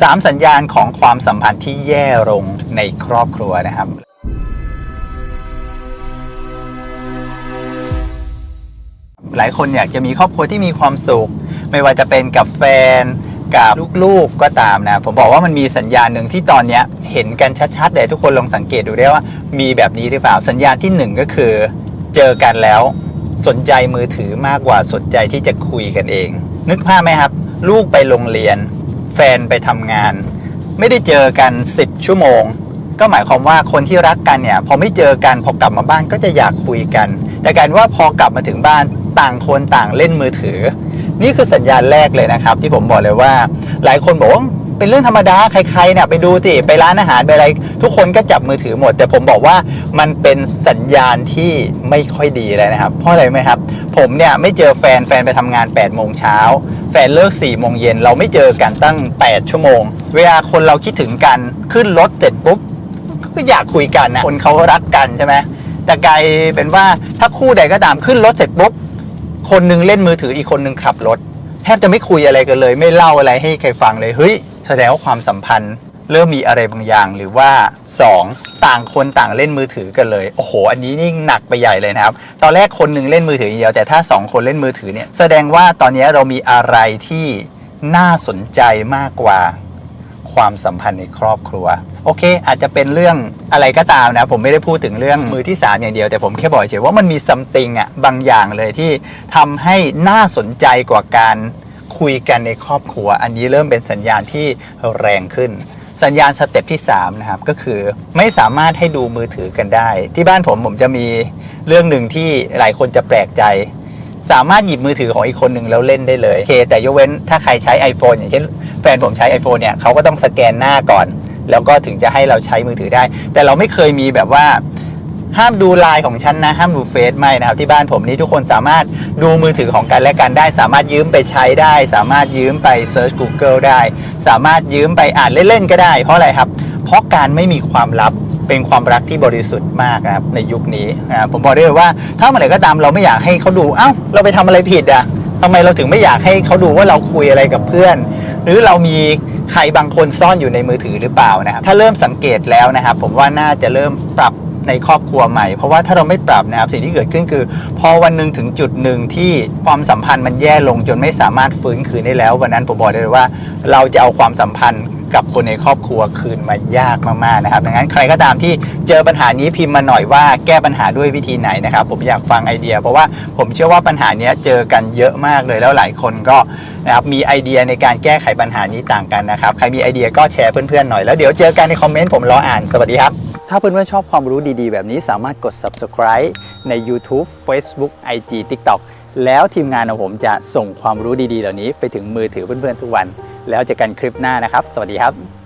สามสัญญาณของความสัมพันธ์ที่แย่ลงในครอบครัวนะครับ หลายคนอยากจะมีครอบครัวที่มีความสุข ไม่ว่าจะเป็นกับแฟนกับลูกๆก็ตามนะ ผมบอกว่ามันมีสัญญาณหนึ่งที่ตอนนี้เห็นกันชัดๆเลยทุกคนลองสังเกตดูได้ว่า มีแบบนี้หรือเปล่าสัญญาณที่หนึ่งก็คือ เจอกันแล้ว สนใจมือถือมากกว่าสนใจที่จะคุยกันเอง นึกภาพไหมครับ ลูกไปโรงเรียน แฟนไปทำงาน ไม่ได้เจอกัน 10 ชั่วโมง ก็หมายความว่าคนที่รักกันเนี่ย พอไม่เจอกันพอกลับมาบ้านก็จะอยากคุยกัน แต่การว่าพอกลับมาถึงบ้านต่างคนต่างเล่นมือถือ นี่คือสัญญาณแรกเลยนะครับ ที่ผมบอกเลยว่า หลายคนบอกว่า เป็นเรื่องธรรมดาใครๆเนี่ยไปดูสิไปร้านอาหารไปอะไร ทุกคนก็จับมือถือหมด แต่ผมบอกว่ามันเป็นสัญญาณที่ไม่ค่อยดีเลยนะครับ เพราะอะไรไหมครับ ผมเนี่ยไม่เจอแฟนแฟนไปทำงาน8ปดโมงเช้าแฟนเลิก4ี่โมงเย็นเราไม่เจอกันตั้ง 8 ชั่วโมง เวลาคนเราคิดถึงกันขึ้นรถเสร็จปุ๊บก็อยากคุยกันนะคนเขารักกันใช่ไหมแต่กลายเป็นว่าถ้าคู่ใดก็ตามขึ้นรถเสร็จปุ๊บคนหนึงเล่นมือถืออีกคนหนึงขับรถ แทบจะไม่คุยอะไรกันเลย ไม่เล่าอะไรให้ใครฟังเลยเฮ้ย แสดงว่าความสัมพันธ์เริ่มมีอะไรบางอย่างหรือว่า 2. ต่างคนต่างเล่นมือถือกันเลย โอ้โห อันนี้นี่หนักไปใหญ่เลยนะครับ ตอนแรกคนหนึ่งเล่นมือถืออย่างเดียวแต่ถ้า 2 คนเล่นมือถือเนี่ยแสดงว่าตอนนี้เรามีอะไรที่น่าสนใจมากกว่าความสัมพันธ์ในครอบครัว โอเค อาจจะเป็นเรื่องอะไรก็ตามนะ ผมไม่ได้พูดถึงเรื่องมือที่ 3 อย่างเดียว แต่ผมแค่บอกเฉยๆว่ามันมีซัมติงอะบางอย่างเลยที่ทำให้น่าสนใจกว่าการ คุยกันในครอบครัว อันนี้เริ่มเป็นสัญญาณที่แรงขึ้น สัญญาณสเต็ปที่3นะครับก็คือไม่สามารถให้ดูมือถือกันได้ ที่บ้านผมผมจะมีเรื่องหนึ่งที่หลายคนจะแปลกใจ สามารถหยิบมือถือของอีกคนหนึ่งแล้วเล่นได้เลยโอเคแต่ยกเว้นถ้าใครใช้ iPhone อย่างเช่นแฟนผมใช้ iPhone เนี่ยเขาก็ต้องสแกนหน้าก่อน แล้วก็ถึงจะให้เราใช้มือถือได้ แต่เราไม่เคยมีแบบว่า ห้ามดูไลน์ของฉันนะ ห้ามดูเฟซไม่นะครับ ที่บ้านผมนี่ทุกคนสามารถดูมือถือของกันและกันได้ สามารถยืมไปใช้ได้ สามารถยืมไปเซิร์ช Google ได้ สามารถยืมไปอ่านเล่นๆก็ได้ เพราะอะไรครับ เพราะการไม่มีความลับเป็นความรักที่บริสุทธิ์มากนะครับในยุคนี้นะครับผมบอกได้เลยว่าถ้าเมื่อไหร่ก็ตามเราไม่อยากให้เขาดูเอ้าเราไปทำอะไรผิดอะทำไมเราถึงไม่อยากให้เขาดูว่าเราคุยอะไรกับเพื่อน หรือเรามีใครบางคนซ่อนอยู่ในมือถือหรือเปล่านะครับถ้าเริ่มสังเกตแล้วนะครับ ผมว่าน่าจะเริ่มปรับ ในครอบครัวใหม่ เพราะว่าถ้าเราไม่ปรับนะครับสิ่งที่เกิดขึ้นคือ พอวันหนึ่งถึงจุดหนึ่งที่ความสัมพันธ์มันแย่ลงจนไม่สามารถฟื้นคืนได้แล้ว วันนั้นผมบอกได้เลยว่า เราจะเอาความสัมพันธ์กับคนในครอบครัวคืนมายากมากๆนะครับดังนั้นใครก็ตามที่เจอปัญหานี้พิมพ์มาหน่อยว่าแก้ปัญหาด้วยวิธีไหนนะครับ ผมอยากฟังไอเดีย เพราะว่าผมเชื่อว่าปัญหานี้เจอกันเยอะมากเลยแล้วหลายคนก็นะครับมีไอเดียในการแก้ไขปัญหานี้ต่างกันนะครับ ใครมีไอเดียก็แชร์เพื่อนๆหน่อยแล้วเดี๋ยวเจอกันในคอมเมนต์ผมรออ่านสวัสดีครับ ถ้าเพื่อนๆชอบความรู้ดีๆ แบบนี้สามารถกด subscribe ใน YouTube Facebook IG TikTok แล้วทีมงานของผมจะส่งความรู้ดีๆ เหล่านี้ไปถึงมือถือเพื่อนๆทุกวัน แล้วเจอกันคลิปหน้านะครับ สวัสดีครับ